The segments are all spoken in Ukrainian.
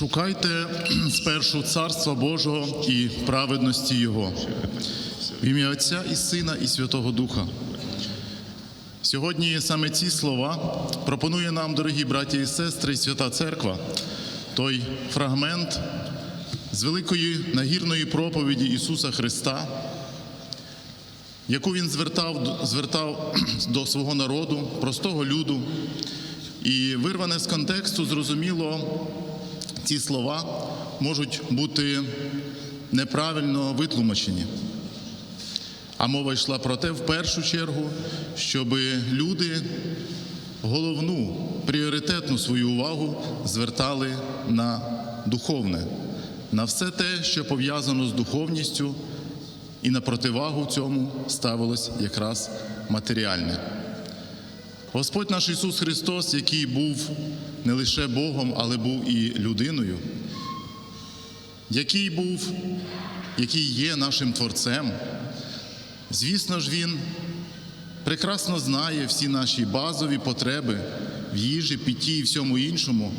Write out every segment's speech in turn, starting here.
Шукайте спершу Царства Божого і праведності Його. В ім'я Отця і Сина, і Святого Духа. Сьогодні саме ці слова пропонує нам, дорогі браті і сестри, Свята Церква, той фрагмент з великої нагірної проповіді Ісуса Христа, яку Він звертав, звертав до свого народу, простого люду. І вирване з контексту, зрозуміло, ці слова можуть бути неправильно витлумачені. А мова йшла про те, в першу чергу, щоб люди головну пріоритетну свою увагу звертали на духовне, на все те, що пов'язано з духовністю, і на противагу цьому ставилось якраз матеріальне. Господь наш Ісус Христос, який був не лише Богом, але був і людиною, який був, який є нашим Творцем, звісно ж, Він прекрасно знає всі наші базові потреби в їжі, питті і всьому іншому.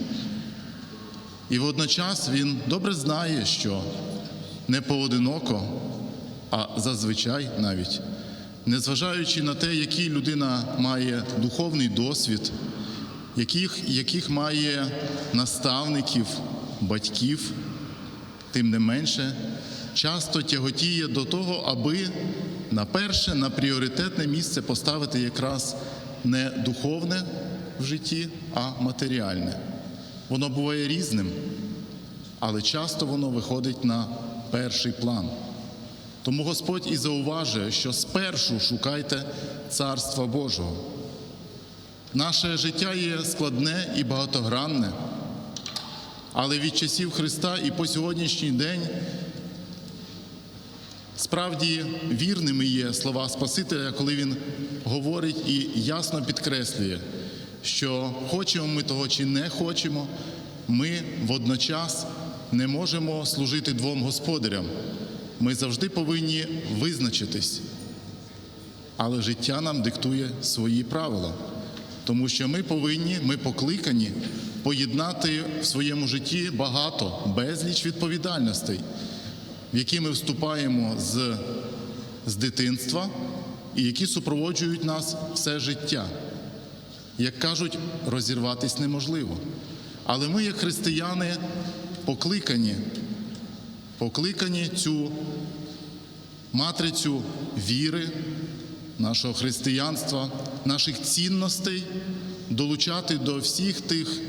І водночас Він добре знає, що не поодиноко, а зазвичай навіть незважаючи на те, який людина має духовний досвід, яких, яких має наставників, батьків, тим не менше, часто тяготіє до того, аби на перше, на пріоритетне місце поставити якраз не духовне в житті, а матеріальне. Воно буває різним, але часто воно виходить на перший план. Тому Господь і зауважує, що спершу шукайте Царства Божого. Наше життя є складне і багатогранне, але від часів Христа і по сьогоднішній день справді вірними є слова Спасителя, коли Він говорить і ясно підкреслює, що хочемо ми того чи не хочемо, ми водночас не можемо служити двом господарям. Ми завжди повинні визначитись, але життя нам диктує свої правила, тому що ми повинні, ми покликані поєднати в своєму житті багато, безліч відповідальностей, в які ми вступаємо з, з дитинства і які супроводжують нас все життя. Як кажуть, розірватись неможливо. Але ми, як християни, покликані покликані цю матрицю віри, нашого християнства, наших цінностей долучати до всіх тих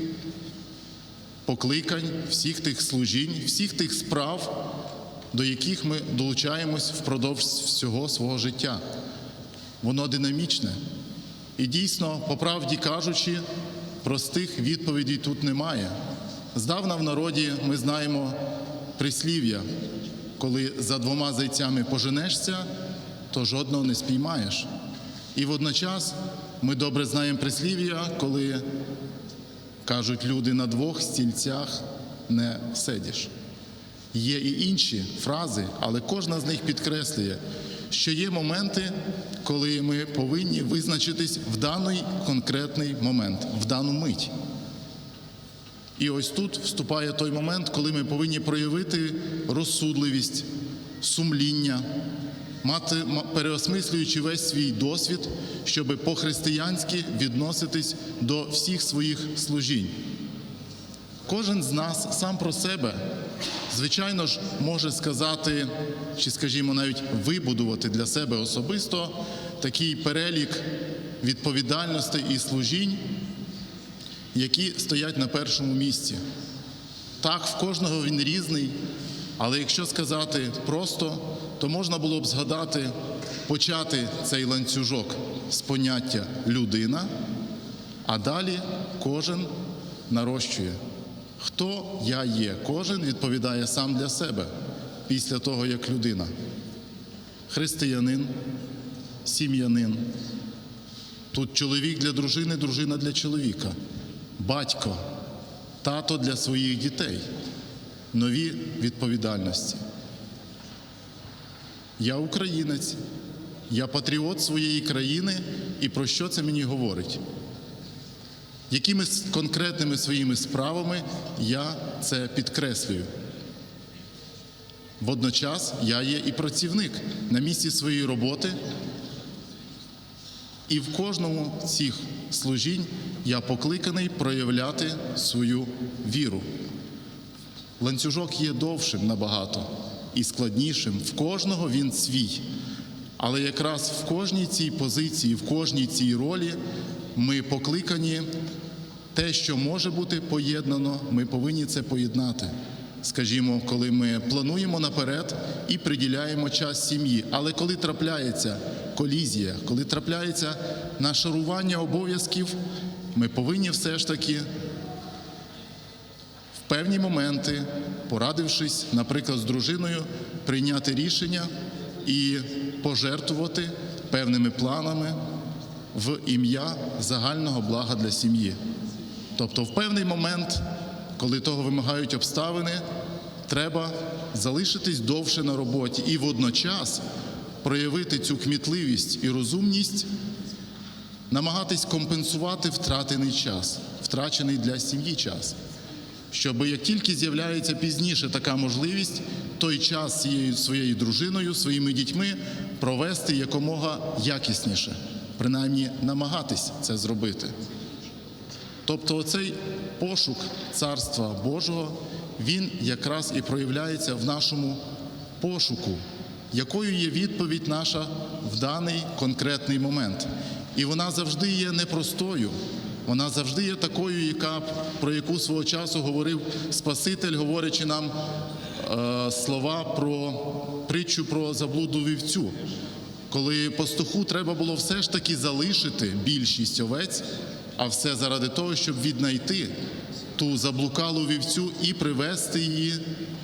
покликань, всіх тих служінь, всіх тих справ, до яких ми долучаємось впродовж всього свого життя. Воно динамічне. І дійсно, по правді кажучи, простих відповідей тут немає. Здавна в народі ми знаємо прислів'я, коли за двома зайцями поженешся, то жодного не спіймаєш. І водночас ми добре знаємо прислів'я, коли кажуть люди на двох стільцях не сидиш. Є і інші фрази, але кожна з них підкреслює, що є моменти, коли ми повинні визначитись в даний конкретний момент, в дану мить. І ось тут вступає той момент, коли ми повинні проявити розсудливість, сумління, мати переосмислюючи весь свій досвід, щоб по-християнськи відноситись до всіх своїх служінь. Кожен з нас сам про себе, звичайно ж, може сказати, чи, скажімо, навіть вибудувати для себе особисто такий перелік відповідальностей і служінь які стоять на першому місці. Так, в кожного він різний, але якщо сказати просто, то можна було б згадати, почати цей ланцюжок з поняття людина, а далі кожен нарощує. Хто я є? Кожен відповідає сам для себе після того, як людина. Християнин, сім'янин. Тут чоловік для дружини, дружина для чоловіка батько, тато для своїх дітей, нові відповідальності. Я українець, я патріот своєї країни, і про що це мені говорить? Якимись конкретними своїми справами я це підкреслюю. Водночас я є і працівник на місці своєї роботи, і в кожному з цих служінь я покликаний проявляти свою віру. Ланцюжок є довшим набагато і складнішим. В кожного він свій. Але якраз в кожній цій позиції, в кожній цій ролі ми покликані те, що може бути поєднано, ми повинні це поєднати. Скажімо, коли ми плануємо наперед і приділяємо час сім'ї. Але коли трапляється колізія, коли трапляється нашарування обов'язків, ми повинні все ж таки певні моменти, порадившись, наприклад, з дружиною, прийняти рішення і пожертвувати певними планами в ім'я загального блага для сім'ї. Тобто, в певний момент, коли того вимагають обставини, треба залишитись довше на роботі і водночас проявити цю кмітливість і розумність, намагатись компенсувати втратений час, втрачений для сім'ї час. Щоб як тільки з'являється пізніше така можливість, той час цією своєю дружиною, своїми дітьми провести якомога якісніше, принаймні намагатись це зробити. Тобто оцей пошук Царства Божого, він якраз і проявляється в нашому пошуку, якою є відповідь наша в даний конкретний момент. І вона завжди є непростою. Вона завжди є такою, яка про яку свого часу говорив Спаситель, говорячи нам е, слова про притчу про заблуду вівцю. Коли пастуху треба було все ж таки залишити більшість овець, а все заради того, щоб віднайти ту заблукалу вівцю і привести її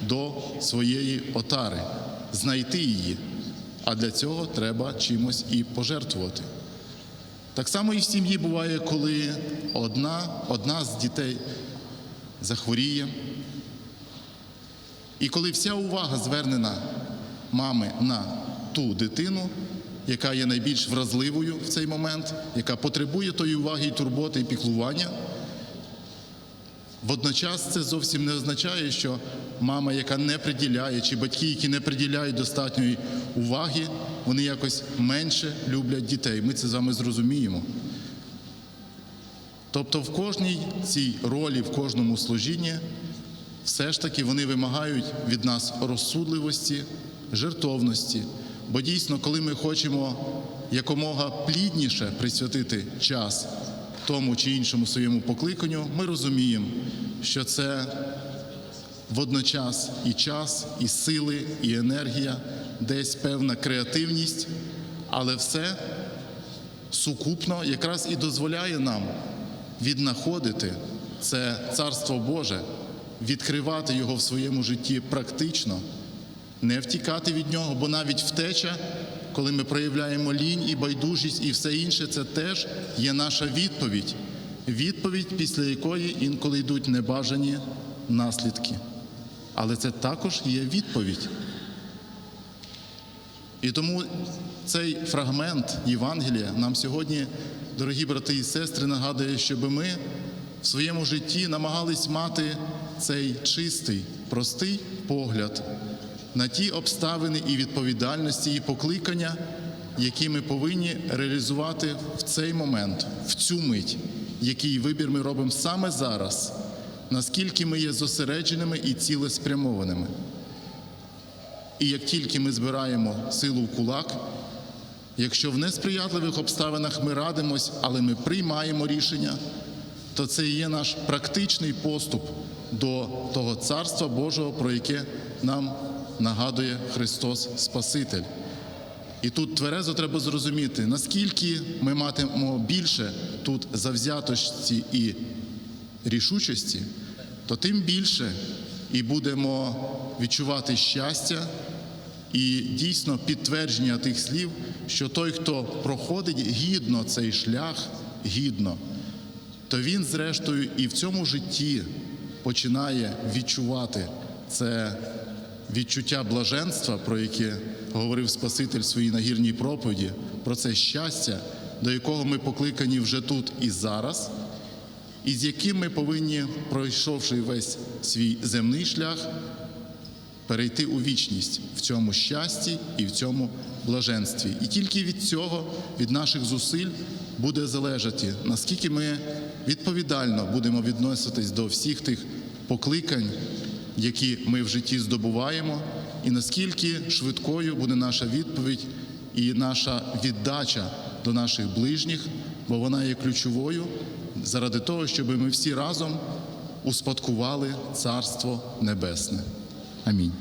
до своєї отари, знайти її. А для цього треба чимось і пожертвувати. Так само і в сім'ї буває, коли одна, одна з дітей захворіє, і коли вся увага звернена мами на ту дитину, яка є найбільш вразливою в цей момент, яка потребує тої уваги і турботи і піклування, водночас це зовсім не означає, що мама, яка не приділяє, чи батьки, які не приділяють достатньої уваги, вони якось менше люблять дітей. Ми це з вами зрозуміємо. Тобто в кожній цій ролі, в кожному служінні все ж таки вони вимагають від нас розсудливості, жертовності. Бо дійсно, коли ми хочемо якомога плідніше присвятити час тому чи іншому своєму покликанню, ми розуміємо, що це водночас і час, і сили, і енергія, десь певна креативність, але все сукупно якраз і дозволяє нам віднаходити це Царство Боже, відкривати його в своєму житті практично, не втікати від нього, бо навіть втеча, коли ми проявляємо лінь і байдужість, і все інше, це теж є наша відповідь. Відповідь, після якої інколи йдуть небажані наслідки. Але це також є відповідь. І тому цей фрагмент Євангелія нам сьогодні, дорогі брати і сестри, нагадує, щоб ми в своєму житті намагались мати цей чистий, простий погляд на ті обставини і відповідальності, і покликання, які ми повинні реалізувати в цей момент, в цю мить, який вибір ми робимо саме зараз, наскільки ми є зосередженими і цілеспрямованими. І як тільки ми збираємо силу в кулак, якщо в несприятливих обставинах ми радимось, але ми приймаємо рішення, то це і є наш практичний поступ до того Царства Божого, про яке нам нагадує Христос Спаситель. І тут тверезо треба зрозуміти, наскільки ми матимемо більше тут завзятості і рішучості, то тим більше і будемо відчувати щастя і дійсно підтвердження тих слів, що той, хто проходить гідно цей шлях, гідно, то він, зрештою, і в цьому житті починає відчувати це відчуття блаженства, про яке говорив Спаситель в своїй нагірній проповіді, про це щастя, до якого ми покликані вже тут і зараз. і з яким ми повинні, пройшовши весь свій земний шлях, перейти у вічність в цьому щасті і в цьому блаженстві. І тільки від цього, від наших зусиль, буде залежати, наскільки ми відповідально будемо відноситись до всіх тих покликань, які ми в житті здобуваємо, і наскільки швидкою буде наша відповідь і наша віддача до наших ближніх, бо вона є ключовою заради того, щоб ми всі разом успадкували Царство Небесне. Амінь.